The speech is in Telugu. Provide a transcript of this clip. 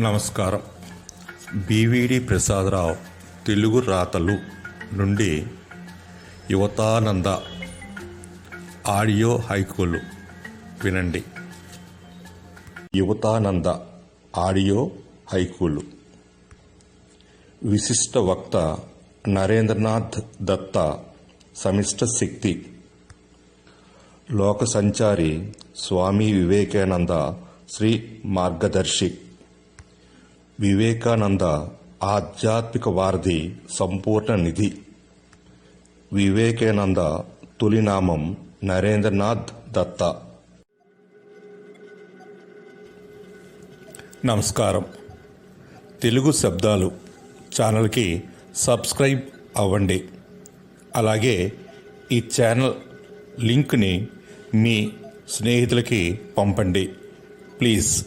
నమస్కారం. బీవీడి ప్రసాదరావు తెలుగు రాతలు నుండి యువతానంద ఆడియో హైకులు వినండి. యువతానంద ఆడియో హైకులు. విశిష్ట వక్త నరేంద్రనాథ్ దత్త సమిష్ట శక్తి. లోక సంచారి స్వామి వివేకానంద శ్రీ మార్గదర్శి. వివేకానంద ఆధ్యాత్మిక వారధి సంపూర్ణ నిధి. వివేకానంద తొలినామం నరేంద్రనాథ్ దత్త. నమస్కారం. తెలుగు శబ్దాలు ఛానల్కి సబ్స్క్రైబ్ అవ్వండి. అలాగే ఈ ఛానల్ లింక్ని మీ స్నేహితులకి పంపండి. ప్లీజ్.